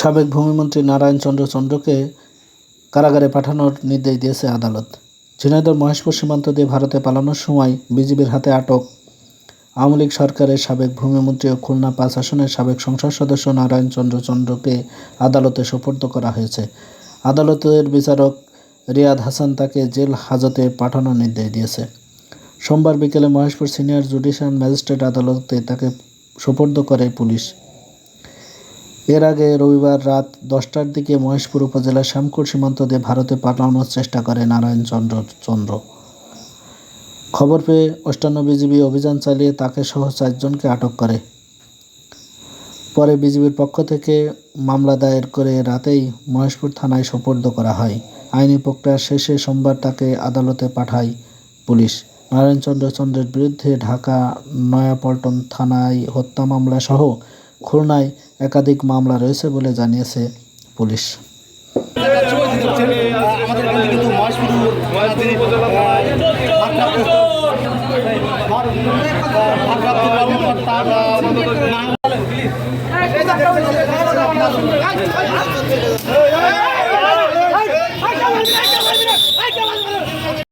সাবেক ভূমিমন্ত্রী নারায়ণ চন্দ্র চন্দ্রকে কারাগারে পাঠানোর নির্দেশ দিয়েছে আদালত। ঝিনাইদহ মহেশপুর সীমান্ত দিয়ে ভারতে পালানোর সময় বিজিবির হাতে আটক আওয়ামী লীগ সরকারের সাবেক ভূমিমন্ত্রী ও খুলনা পাঁচ আসনের সাবেক সংসদ সদস্য নারায়ণ চন্দ্র চন্দ্রকে আদালতে সোপর্দ করা হয়েছে। আদালতের বিচারক রিয়াদ হাসান তাকে জেল হাজতে পাঠানোর নির্দেশ দিয়েছে। সোমবার বিকেলে মহেশপুর সিনিয়র জুডিশিয়াল ম্যাজিস্ট্রেট আদালতে তাকে সোপর্দ করে পুলিশ। এর আগে রবিবার রাত দশটার দিকে মহেশপুর উপজেলার শ্যামকুর সীমান্ত দিয়ে ভারতে পালানোর চেষ্টা করে নারায়ণ চন্দ্র চন্দ্র। খবর পেয়ে অষ্টান্ন বিজিবি অভিযান চালিয়ে তাকে সহ চারজনকে আটক করে। পরে বিজিবির পক্ষ থেকে মামলা দায়ের করে রাতেই মহেশপুর থানায় সোপর্দ করা হয়। আইনি প্রক্রিয়া শেষে সোমবার তাকে আদালতে পাঠায় পুলিশ। নারায়ণচন্দ্র চন্দ্রের বিরুদ্ধে ঢাকা নয়াপল্টন থানায় হত্যা মামলা সহ খুলনায় একাধিক মামলা রয়েছে বলে জানিয়েছে পুলিশ আমাদের